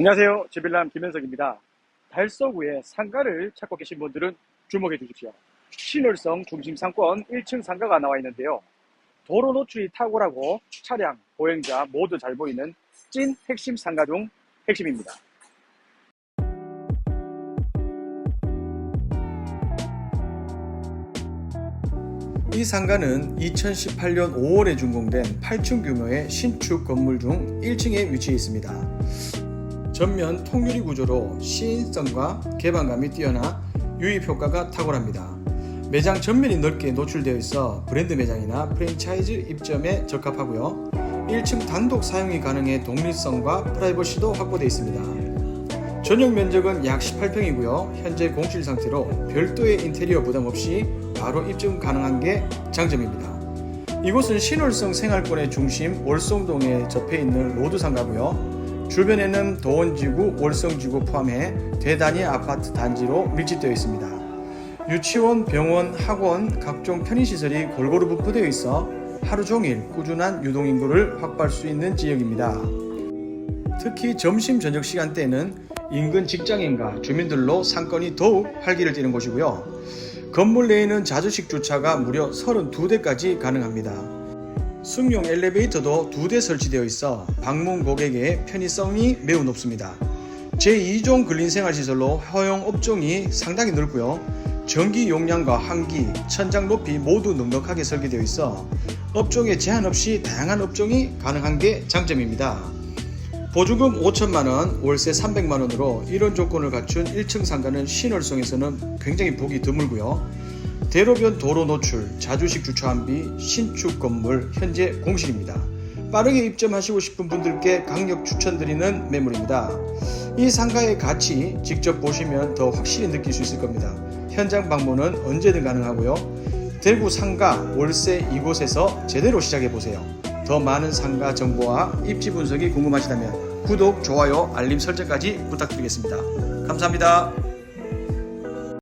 안녕하세요. 지빌람 김현석입니다. 달서구에 상가를 찾고 계신 분들은 주목해 주십시오. 신월성 중심 상권 1층 상가가 나와 있는데요. 도로 노출이 탁월하고 차량, 보행자 모두 잘 보이는 찐 핵심 상가 중 핵심입니다. 이 상가는 2018년 5월에 준공된 8층 규모의 신축 건물 중 1층에 위치해 있습니다. 전면 통유리 구조로 시인성과 개방감이 뛰어나 유입 효과가 탁월합니다. 매장 전면이 넓게 노출되어 있어 브랜드 매장이나 프랜차이즈 입점에 적합하고요. 1층 단독 사용이 가능해 독립성과 프라이버시도 확보되어 있습니다. 전용 면적은 약 18평이고요. 현재 공실 상태로 별도의 인테리어 부담 없이 바로 입점 가능한 게 장점입니다. 이곳은 신월성 생활권의 중심 월성동에 접해 있는 로드 상가고요. 주변에는 도원지구, 월성지구 포함해 대단위 아파트 단지로 밀집되어 있습니다. 유치원, 병원, 학원, 각종 편의시설이 골고루 분포되어 있어 하루 종일 꾸준한 유동인구를 확보할 수 있는 지역입니다. 특히 점심 저녁 시간대에는 인근 직장인과 주민들로 상권이 더욱 활기를 띠는 곳이고요. 건물 내에는 자주식 주차가 무려 32대까지 가능합니다. 승용 엘리베이터도 두 대 설치되어 있어 방문 고객의 편의성이 매우 높습니다. 제2종 근린생활시설로 허용 업종이 상당히 넓고요. 전기 용량과 환기, 천장 높이 모두 넉넉하게 설계되어 있어 업종에 제한 없이 다양한 업종이 가능한 게 장점입니다. 보조금 5천만원, 월세 300만원으로 이런 조건을 갖춘 1층 상가는 신월성에서는 굉장히 보기 드물고요. 대로변 도로 노출, 자주식 주차한비, 신축 건물, 현재 공실입니다. 빠르게 입점하시고 싶은 분들께 강력 추천드리는 매물입니다. 이 상가의 가치 직접 보시면 더 확실히 느낄 수 있을 겁니다. 현장 방문은 언제든 가능하고요. 대구 상가, 월세 이곳에서 제대로 시작해 보세요. 더 많은 상가 정보와 입지 분석이 궁금하시다면 구독, 좋아요, 알림 설정까지 부탁드리겠습니다. 감사합니다.